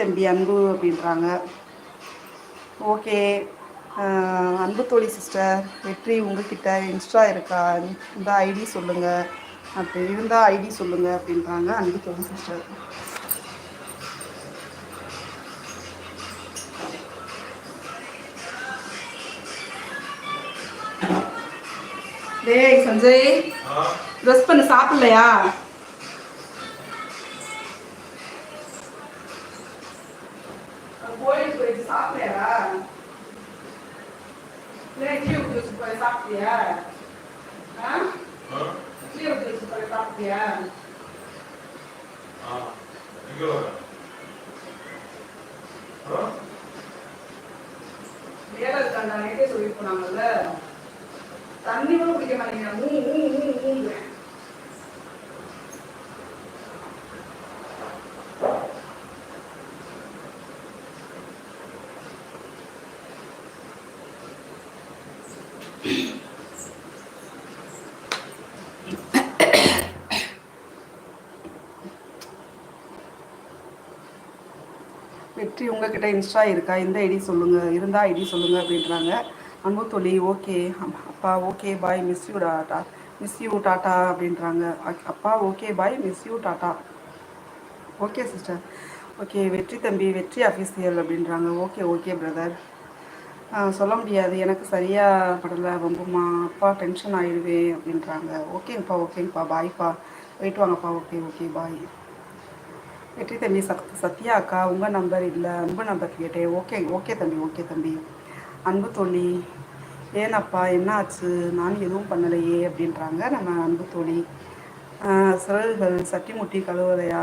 தம்பி அன்பு அப்படின்றாங்க. ஓகே. அன்பு தோழி சிஸ்டர் வெற்றி உங்ககிட்ட இன்ஸ்டா இருக்கா? இந்த ஐடி சொல்லுங்கள் அப்படி இருந்தால் ஐடி சொல்லுங்கள் அப்படின்றாங்க அன்பு தோழி சிஸ்டர் டேய் சஞ்சய். ட்ரெஸ் பண்ண சாப்பிடலையா? கோயிலுக்கு போயிட்டு சாப்பிடலையா இல்லை டீ ஊற்றி போய் சாப்பிட்டியா டீ ஊற்றி போய் சாப்பிட்டியா வேலை நைட்டே சொல்லி போனாங்கல்ல தண்ணி கூட குடிக்க மாட்டேங்க மூ மூ மூ மூங்குறேன் வெற்றி உங்ககிட்ட இன்ஸ்டா இருக்கா? எந்த ஐடி சொல்லுங்கள் இருந்தால் ஐடி சொல்லுங்கள் அப்படின்றாங்க. அன்பு தொழி ஓகே. அப்பா okay bye miss you tata. Miss you tata அப்படின்றாங்க. அப்பா okay bye miss you tata. Okay sister okay வெற்றி தம்பி வெற்றி அஃபீஷியல் அப்படின்றாங்க. ஓகே ஓகே பிரதர் சொல்ல முடியாது. எனக்கு சரியாக படலை. ரொம்பமா அப்பா டென்ஷன் ஆகிடுவேன் அப்படின்றாங்க. ஓகேங்கப்பா ஓகேங்கப்பா பாய்ப்பா போயிட்டு வாங்கப்பா. ஓகே ஓகே பாய் வெற்றி தம்பி சத் சத்யா அக்கா உங்கள் நம்பர் இல்லை. அன்பு நம்பர் கேட்டேன். ஓகே ஓகே தம்பி ஓகே தம்பி. அன்பு தோழி ஏனப்பா என்ன ஆச்சு நான் எதுவும் பண்ணலையே அப்படின்றாங்க நம்ம அன்பு தோழி. சிறகுகள் சட்டி முட்டி கழுவலையா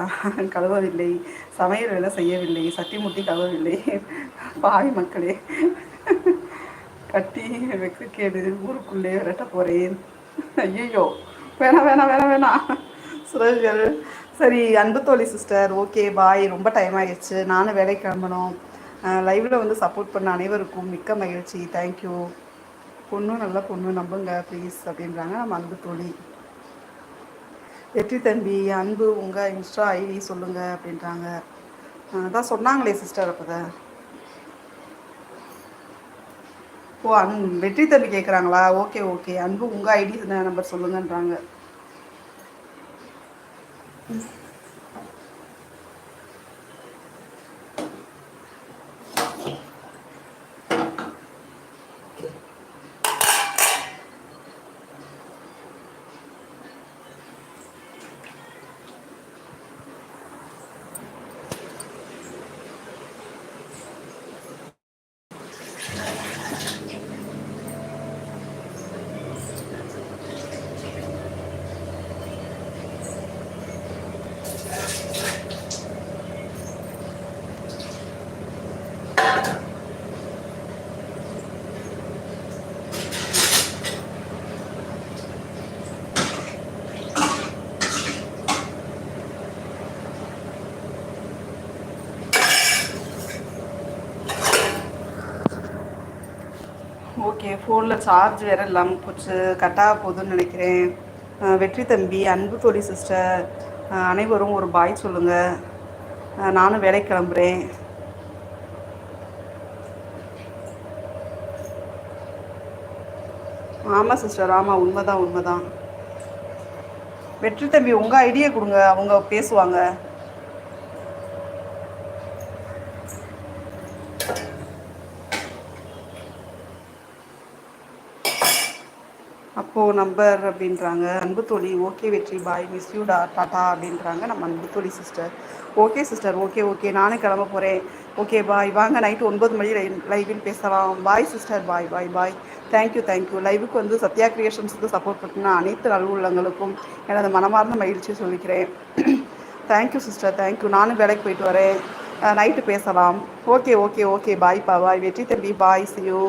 கழுவவில்லை. சமையல் வேலை செய்யவில்லை. சட்டி முட்டி கழுவவில்லை. பாய் மக்களே. கட்டி வெக்கக்கேடு ஊருக்குள்ளே விரட்ட போகிறேன் ஐயோ வேணாம் வேணாம் வேணாம் வேணாம். சிறகுகள் சரி அன்பு தோழி சிஸ்டர் ஓகே பாய் ரொம்ப டைம் ஆகிடுச்சு நானும் வேலை கிளம்பணும். லைவில் வந்து சப்போர்ட் பண்ண அனைவருக்கும் மிக்க மகிழ்ச்சி. தேங்க்யூ பொண்ணும் நல்ல பொண்ணு நம்புங்க ப்ளீஸ் அப்படின்றாங்க நம்ம அன்பு தோழி. வெற்றி தம்பி அன்பு உங்கள் இன்ஸ்டா ஐடி சொல்லுங்கள் அப்படின்றாங்க. அதான் சொன்னாங்களே சிஸ்டர் அப்போ தான் ஓ அன் வெற்றி தம்பி கேட்குறாங்களா ஓகே ஓகே. அன்பு உங்கள் ஐடி நம்பர் சொல்லுங்கன்றாங்க. ஓகே ஃபோனில் சார்ஜ் வேறு இல்லாமல் போச்சு கட்டாக போகுதுன்னு நினைக்கிறேன். வெற்றி தம்பி அன்பு தோழி சிஸ்டர் அனைவரும் ஒரு பாய் சொல்லுங்கள் நானும் வேலைக்கு கிளம்புறேன். ஆமாம் சிஸ்டர் ஆமாம் உண்மைதான் உண்மைதான். வெற்றி தம்பி உங்கள் ஐடியா கொடுங்க அவங்க பேசுவாங்க. அப்போது நம்பர் அப்படின்றாங்க. அன்பு தோழி ஓகே வெற்றி பாய் மிஸ் யூ டா டாட்டா அப்படின்றாங்க நம்ம அன்பு தோழி sister okay sister okay okay. நானும் கிளம்ப போகிறேன் ஓகே பாய் வாங்க நைட்டு ஒன்பது மணி லைவில் பேசலாம். Bye sister bye bye bye thank you thank you லைவுக்கு வந்து சத்யா கிரியேஷன்ஸுக்கு சப்போர்ட் பண்ணுன்னா அனைத்து நல்வுள்ளங்களுக்கும் எனது மனமார்ந்த மகிழ்ச்சி சொல்லிக்கிறேன். தேங்க்யூ சிஸ்டர் தேங்க்யூ நானும் வேலைக்கு போயிட்டு வரேன். நைட்டு பேசலாம். Okay okay okay. பாய் பா பாய் வெற்றி தம்பி பாய் சியூ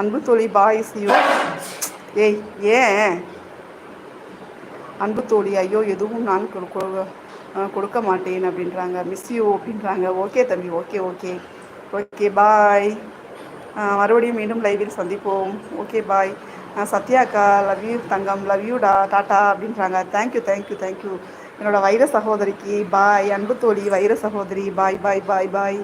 அன்பு தோழி பாய் சியூ ஏய் ஏன்? அன்பு தோழி ஐயோ எதுவும் நான் கொடுக்க மாட்டேன் அப்படின்றாங்க. மிஸ் யூ அப்படின்றாங்க. ஓகே தம்பி ஓகே ஓகே ஓகே பாய் மறுபடியும் மீண்டும் லைவில் சந்திப்போம். ஓகே பாய் சத்யாக்கா லவ் யூ தங்கம் லவ் யூ டா டாட்டா அப்படின்றாங்க. Thank you thank you thank you என்னோட வைர சகோதரிக்கு பாய் அன்பு தோழி வைர சகோதரி பாய் பாய் பாய் பாய்